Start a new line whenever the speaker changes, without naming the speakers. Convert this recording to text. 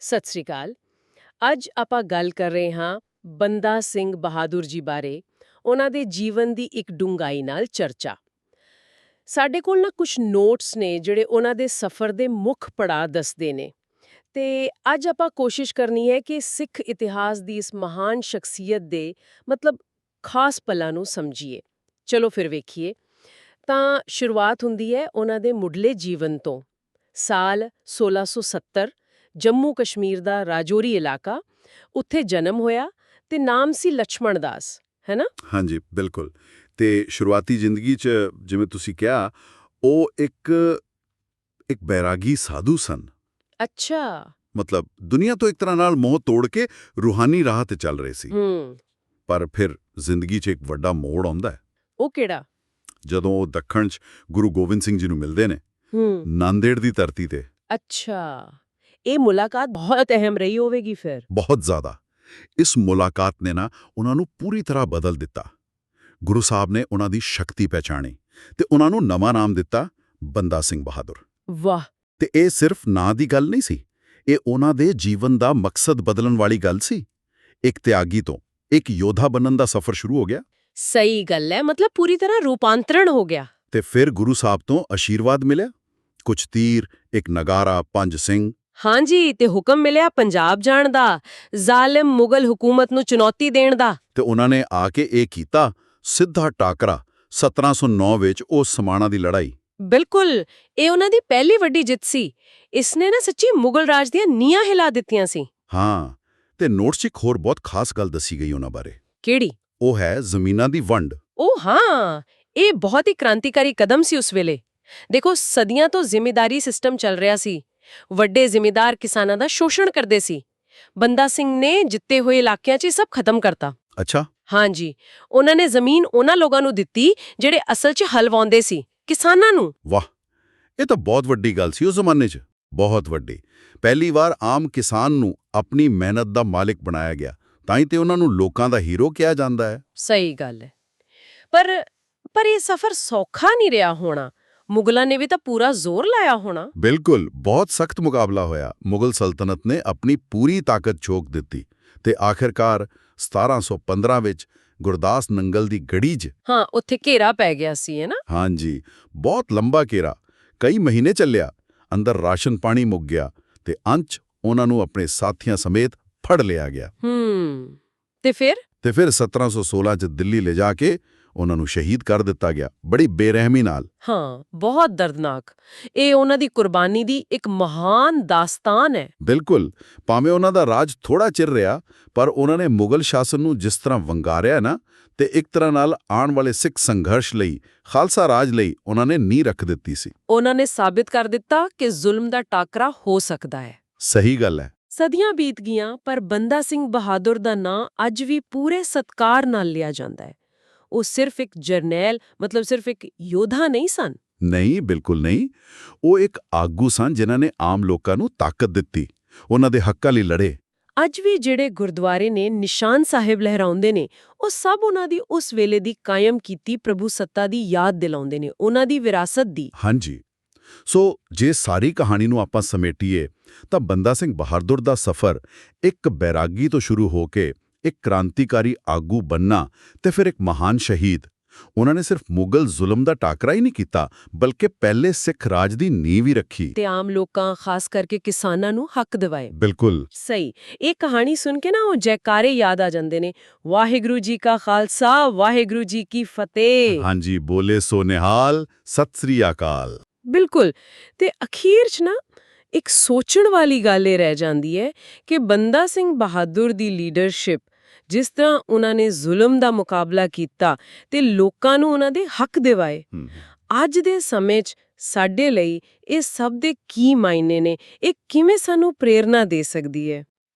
ਸਤਿ ਸ੍ਰੀ ਅਕਾਲ। ਅੱਜ ਆਪਾਂ ਗੱਲ ਕਰ ਰਹੇ ਹਾਂ ਬੰਦਾ ਸਿੰਘ ਬਹਾਦਰ ਜੀ ਬਾਰੇ, ਉਹਨਾਂ ਦੇ ਜੀਵਨ ਦੀ ਇੱਕ ਡੂੰਘਾਈ ਨਾਲ ਚਰਚਾ। ਸਾਡੇ ਕੋਲ ਨਾ ਕੁਝ ਨੋਟਸ ਨੇ ਜਿਹੜੇ ਉਹਨਾਂ ਦੇ ਸਫ਼ਰ ਦੇ ਮੁੱਖ ਪੜਾਅ ਦੱਸਦੇ ਨੇ। ਤੇ ਅੱਜ ਆਪਾਂ ਕੋਸ਼ਿਸ਼ ਕਰਨੀ ਹੈ ਕਿ ਸਿੱਖ ਇਤਿਹਾਸ ਦੀ ਇਸ ਮਹਾਨ ਸ਼ਖਸੀਅਤ ਦੇ ਮਤਲਬ ਖਾਸ ਪਲਾਂ ਨੂੰ ਸਮਝੀਏ। ਚਲੋ ਫਿਰ ਵੇਖੀਏ। ਤਾਂ ਸ਼ੁਰੂਆਤ ਹੁੰਦੀ ਹੈ ਉਹਨਾਂ ਦੇ ਮੁੱਢਲੇ ਜੀਵਨ ਤੋਂ। ਸਾਲ 1670 ਜੰਮੂ ਕਸ਼ਮੀਰ ਦਾ ਰਾਜੋਰੀ ਇਲਾਕਾ ਉੱਥੇ ਜਨਮ ਹੋਇਆ ਤੇ ਨਾਮ ਸੀ ਲక్ష్మణ ਦਾਸ ਹੈਨਾ?
ਹਾਂਜੀ ਬਿਲਕੁਲ। ਤੇ ਸ਼ੁਰੂਆਤੀ ਜ਼ਿੰਦਗੀ 'ਚ ਜਿਵੇਂ ਤੁਸੀਂ ਕਿਹਾ ਉਹ ਇੱਕ ਇੱਕ ਬੈਰਾਗੀ ਸਾਧੂ ਸਨ।
ਅੱਛਾ।
ਮਤਲਬ ਦੁਨੀਆ ਤੋਂ ਇੱਕ ਤਰ੍ਹਾਂ ਨਾਲ ਮੋਹ ਤੋੜ ਕੇ ਰੂਹਾਨੀ ਰਾਹ ਤੇ ਚੱਲ ਰਹੇ ਸੀ। ਪਰ ਫਿਰ ਜ਼ਿੰਦਗੀ 'ਚ ਇੱਕ ਵੱਡਾ ਮੋੜ ਆਉਂਦਾ ਹੈ।
ਉਹ ਕਿਹੜਾ?
ਜਦੋਂ ਉਹ ਦੱਖਣ 'ਚ ਗੁਰੂ ਗੋਬਿੰਦ ਸਿੰਘ ਜੀ ਨੂੰ ਮਿਲਦੇ ਨੇ ਨਾਂਦੇੜ ਦੀ ਧਰਤੀ ਤੇ।
ਅੱਛਾ। ਇਹ ਮੁਲਾਕਾਤ ਬਹੁਤ ਅਹਿਮ ਰਹੀ ਹੋਵੇਗੀ ਫਿਰ।
ਬਹੁਤ ਜ਼ਿਆਦਾ। ਇਸ ਮੁਲਾਕਾਤ ਨੇ ਨਾ ਉਹਨਾਂ ਨੂੰ ਪੂਰੀ ਤਰ੍ਹਾਂ ਬਦਲ ਦਿੱਤਾ। ਗੁਰੂ ਸਾਹਿਬ ਨੇ ਉਹਨਾਂ ਦੀ ਸ਼ਕਤੀ ਪਹਿਚਾਣੀ ਤੇ ਉਹਨਾਂ ਨੂੰ ਨਵਾਂ ਨਾਮ ਦਿੱਤਾ ਬੰਦਾ ਸਿੰਘ ਬਹਾਦਰ।
ਵਾਹ!
ਤੇ ਇਹ ਸਿਰਫ ਨਾਂ ਦੀ ਗੱਲ ਨਹੀਂ ਸੀ। ਇਹ ਉਹਨਾਂ ਦੇ ਜੀਵਨ ਦਾ ਮਕਸਦ ਬਦਲਣ ਵਾਲੀ ਗੱਲ ਸੀ। ਇੱਕ ਤਿਆਗੀ ਤੋਂ ਇੱਕ ਯੋਧਾ ਬਣਨ ਦਾ ਸਫ਼ਰ ਸ਼ੁਰੂ ਹੋ ਗਿਆ।
ਸਹੀ ਗੱਲ ਹੈ ਮਤਲਬ ਪੂਰੀ ਤਰ੍ਹਾਂ ਰੂਪਾਂਤਰਣ ਹੋ ਗਿਆ।
ਤੇ ਫਿਰ ਗੁਰੂ ਸਾਹਿਬ ਤੋਂ ਅਸ਼ੀਰਵਾਦ ਮਿਲਿਆ। ਕੁਝ ਤੀਰ ਇੱਕ ਨਗਾਰਾ ਪੰਜ ਸਿੰਘ
ਹਾਂਜੀ ਤੇ ਹੁਕਮ ਮਿਲਿਆ ਪੰਜਾਬ ਜਾਣ ਦਾ ਜ਼ਾਲਿਮ ਮੁਗਲ ਹਕੂਮਤ ਨੂੰ ਚੁਣੌਤੀ ਦੇਣ ਦਾ।
ਤੇ ਉਹਨਾਂ ਨੇ ਆ ਕੇ ਇਹ ਕੀਤਾ ਸਿੱਧਾ ਟਾਕਰਾ 1709 ਵਿੱਚ ਉਹ ਸਮਾਣਾ ਦੀ ਲੜਾਈ।
ਬਿਲਕੁਲ ਇਹ ਉਹਨਾਂ ਦੀ ਪਹਿਲੀ ਵੱਡੀ ਜਿੱਤ ਸੀ। ਇਸਨੇ ਨਾ ਸੱਚੀ ਮੁਗਲ ਰਾਜ ਦੀਆਂ ਨੀਹਾਂ ਹਿਲਾ ਦਿੱਤੀਆਂ ਸੀ।
ਹਾਂ ਤੇ ਨੋਟਸ 'ਚ ਇੱਕ ਹੋਰ ਬਹੁਤ ਖਾਸ ਗੱਲ ਦੱਸੀ ਗਈ ਉਹਨਾਂ ਬਾਰੇ।
ਕਿਹੜੀ?
ਉਹ ਹੈ ਜ਼ਮੀਨਾਂ ਦੀ ਵੰਡ।
ਉਹ ਹਾਂ ਇਹ ਬਹੁਤ ਹੀ ਕ੍ਰਾਂਤੀਕਾਰੀ ਕਦਮ ਸੀ ਉਸ ਵੇਲੇ। ਦੇਖੋ ਸਦੀਆਂ ਤੋਂ ਜ਼ਿਮੀਦਾਰੀ ਸਿਸਟਮ ਚੱਲ ਰਿਹਾ ਸੀ। ਵੱਡੇ ਜ਼ਿਮੀਦਾਰ ਕਿਸਾਨਾਂ ਦਾ ਸ਼ੋਸ਼ਣ ਕਰਦੇ ਸੀ। ਬੰਦਾ ਸਿੰਘ ਨੇ ਜਿੱਤੇ ਹੋਏ ਇਲਾਕਿਆਂ 'ਚ ਸਭ ਖਤਮ ਕਰਤਾ।
ਅੱਛਾ।
ਹਾਂਜੀ। ਉਹਨਾਂ ਨੇ ਜ਼ਮੀਨ ਉਹਨਾਂ ਲੋਕਾਂ ਨੂੰ ਦਿੱਤੀ ਜਿਹੜੇ ਅਸਲ 'ਚ ਹਲ ਵਾਉਂਦੇ ਸੀ ਕਿਸਾਨਾਂ ਨੂੰ।
ਵਾਹ! ਇਹ ਤਾਂ ਬਹੁਤ ਵੱਡੀ ਗੱਲ ਸੀ ਉਸ ਜ਼ਮਾਨੇ 'ਚ। ਬਹੁਤ ਵੱਡੀ। ਪਹਿਲੀ ਵਾਰ ਆਮ ਕਿਸਾਨ ਨੂੰ ਆਪਣੀ ਮਿਹਨਤ ਦਾ ਮਾਲਿਕ ਬਣਾਇਆ ਗਿਆ। ਤਾਂ ਹੀ ਤੇ ਉਹਨਾਂ ਨੂੰ ਲੋਕਾਂ ਦਾ ਹੀਰੋ ਕਿਹਾ ਜਾਂਦਾ ਹੈ।
ਸਹੀ ਗੱਲ ਹੈ। ਪਰ ਪਰ ਇਹ ਸਫ਼ਰ ਸੌਖਾ ਨਹੀਂ ਰਿਹਾ ਹੋਣਾ। ਮੁਗਲਾਂ ਨੇ ਵੀ ਤਾਂ ਪੂਰਾ ਜ਼ੋਰ ਲਾਇਆ ਹੋਣਾ।
ਬਿਲਕੁਲ ਬਹੁਤ ਸਖਤ ਮੁਕਾਬਲਾ ਹੋਇਆ। ਮੁਗਲ ਸਲਤਨਤ ਨੇ ਆਪਣੀ ਪੂਰੀ ਤਾਕਤ ਝੋਕ ਦਿੱਤੀ ਤੇ ਆਖਿਰਕਾਰ 1715 ਵਿੱਚ ਗੁਰਦਾਸ ਨੰਗਲ ਦੀ ਗੜੀ 'ਚ
ਹਾਂ ਉੱਥੇ ਘੇਰਾ ਪੈ ਗਿਆ ਸੀ ਹੈ ਨਾ?
ਹਾਂਜੀ ਬਹੁਤ ਲੰਬਾ ਘੇਰਾ ਕਈ ਮਹੀਨੇ ਚੱਲਿਆ ਅੰਦਰ ਰਾਸ਼ਨ ਪਾਣੀ ਮੁੱਕ ਗਿਆ ਤੇ ਅੰਤ 'ਚ ਉਹਨਾਂ ਨੂੰ ਆਪਣੇ ਸਾਥੀਆਂ ਸਮੇਤ ਫੜ ਲਿਆ ਗਿਆ।
ਹੂੰ ਤੇ ਫਿਰ?
ਤੇ ਫਿਰ 1716 'ਚ ਦਿੱਲੀ ਲੈ ਜਾ ਕੇ ਉਹਨਾਂ ਨੂੰ ਸ਼ਹੀਦ ਕਰ ਦਿੱਤਾ ਗਿਆ। ਬੜੀ ਬੇਰਹਿਮੀ ਨਾਲ।
ਹਾਂ ਬਹੁਤ ਦਰਦਨਾਕ। ਇਹ ਉਹਨਾਂ ਦੀ ਕੁਰਬਾਨੀ ਦੀ ਇੱਕ ਮਹਾਨ ਦਾਸਤਾਨ ਹੈ।
ਬਿਲਕੁਲ। ਭਾਵੇਂ ਉਹਨਾਂ ਦਾ ਰਾਜ ਥੋੜਾ ਚਿਰ ਰਿਹਾ ਪਰ ਉਹਨਾਂ ਨੇ ਮੁਗਲ ਸ਼ਾਸਨ ਨੂੰ ਜਿਸ ਤਰ੍ਹਾਂ ਵੰਗਾਰਿਆ ਨਾ ਤੇ ਇੱਕ ਤਰ੍ਹਾਂ ਨਾਲ ਆਉਣ ਵਾਲੇ ਸਿੱਖ ਸੰਘਰਸ਼ ਲਈ ਖਾਲਸਾ ਰਾਜ ਲਈ ਉਹਨਾਂ ਨੇ ਨੀਂਹ ਰੱਖ ਦਿੱਤੀ ਸੀ।
ਉਹਨਾਂ ਨੇ ਸਾਬਿਤ ਕਰ ਦਿੱਤਾ ਕਿ ਜ਼ੁਲਮ ਦਾ ਟਾਕਰਾ ਹੋ ਸਕਦਾ ਹੈ।
ਸਹੀ ਗੱਲ ਹੈ।
ਸਦੀਆਂ ਬੀਤ ਗਈਆਂ ਪਰ ਬੰਦਾ ਸਿੰਘ ਬਹਾਦਰ ਦਾ ਨਾਂ ਅੱਜ ਵੀ ਪੂਰੇ ਸਤਕਾਰ ਨਾਲ ਲਿਆ ਜਾਂਦਾ ਹੈ। ਉਹ ਸਿਰਫ ਇੱਕ ਜਰਨੈਲ ਮਤਲਬ ਸਿਰਫ ਇੱਕ ਯੋਧਾ ਨਹੀਂ ਸਨ।
ਨਹੀਂ ਬਿਲਕੁਲ ਨਹੀਂ। ਉਹ ਇੱਕ ਆਗੂ ਸਨ ਜਿਨ੍ਹਾਂ ਨੇ ਆਮ ਲੋਕਾਂ ਨੂੰ ਤਾਕਤ ਦਿੱਤੀ। ਉਹਨਾਂ ਦੇ ਹੱਕਾਂ ਲਈ ਲੜੇ।
ਅੱਜ ਵੀ ਜਿਹੜੇ ਗੁਰਦੁਆਰੇ ਨੇ ਨਿਸ਼ਾਨ ਸਾਹਿਬ ਲਹਿਰਾਉਂਦੇ ਨੇ ਉਹ ਸਭ ਉਹਨਾਂ ਦੀ ਉਸ ਵੇਲੇ ਦੀ ਕਾਇਮ ਕੀਤੀ ਪ੍ਰਭੂ ਸੱਤਾ ਦੀ ਯਾਦ ਦਿਲਾਉਂਦੇ ਨੇ ਉਹਨਾਂ ਦੀ ਵਿਰਾਸਤ ਦੀ।
ਹਾਂਜੀ। ਸੋ ਜੇ ਸਾਰੀ ਕਹਾਣੀ ਨੂੰ ਆਪਾਂ ਸਮੇਟੀਏ ਤਾਂ ਬੰਦਾ ਸਿੰਘ ਬਹਾਦਰ ਦਾ ਸਫ਼ਰ ਇੱਕ ਬੈਰਾਗੀ ਤੋਂ ਸ਼ੁਰੂ ਹੋ ਕੇ ਇੱਕ ਕ੍ਰਾਂਤੀਕਾਰੀ ਆਗੂ ਬੰਨਾ ਤੇ ਫਿਰ ਇੱਕ ਮਹਾਨ ਸ਼ਹੀਦ। ਉਹਨਾਂ ਨੇ ਸਿਰਫ ਮੁਗਲ ਜ਼ੁਲਮ ਦਾ ਟਾਕਰਾ ਹੀ ਨਹੀਂ ਕੀਤਾ ਬਲਕਿ ਪਹਿਲੇ ਸਿੱਖ ਰਾਜ ਦੀ ਨੀਂਹ ਵੀ ਰੱਖੀ।
ਤੇ ਆਮ ਲੋਕਾਂ ਖਾਸ ਕਰਕੇ ਕਿਸਾਨਾਂ ਨੂੰ ਹੱਕ ਦਿਵਾਏ।
ਬਿਲਕੁਲ।
ਸਹੀ। ਇਹ ਕਹਾਣੀ ਸੁਣ ਕੇ ਨਾ ਉਹ ਜੈਕਾਰੇ ਯਾਦ ਆ ਜਾਂਦੇ ਨੇ। ਵਾਹਿਗੁਰੂ ਜੀ ਕਾ ਖਾਲਸਾ ਵਾਹਿਗੁਰੂ ਜੀ ਕੀ ਫਤਿਹ।
ਹਾਂਜੀ ਬੋਲੇ ਸੋ ਨਿਹਾਲ ਸਤਿ ਸ੍ਰੀ ਅਕਾਲ।
ਬਿਲਕੁਲ। ਤੇ ਅਖੀਰ 'ਚ ਨਾ ਇੱਕ ਸੋਚਣ ਵਾਲੀ ਗੱਲ ਇਹ ਰਹਿ ਜਾਂਦੀ ਹੈ ਕਿ ਬੰਦਾ ਸਿੰਘ ਬਹਾਦਰ ਦੀ ਲੀਡਰਸ਼ਿਪ ਜਿਸ ਤਰ੍ਹਾਂ ਉਹਨਾਂ ਨੇ ਜ਼ੁਲਮ ਦਾ ਮੁਕਾਬਲਾ ਕੀਤਾ ਤੇ ਲੋਕਾਂ ਨੂੰ ਉਹਨਾਂ ਦੇ ਹੱਕ ਦਿਵਾਏ ਅੱਜ ਦੇ ਸਮੇਂ 'ਚ ਸਾਡੇ ਲਈ ਇਹ ਸਭ ਦੇ ਕੀ ਮਾਇਨੇ ਨੇ? ਇਹ ਕਿਵੇਂ ਸਾਨੂੰ ਪ੍ਰੇਰਣਾ ਦੇ ਸਕਦੀ ਹੈ?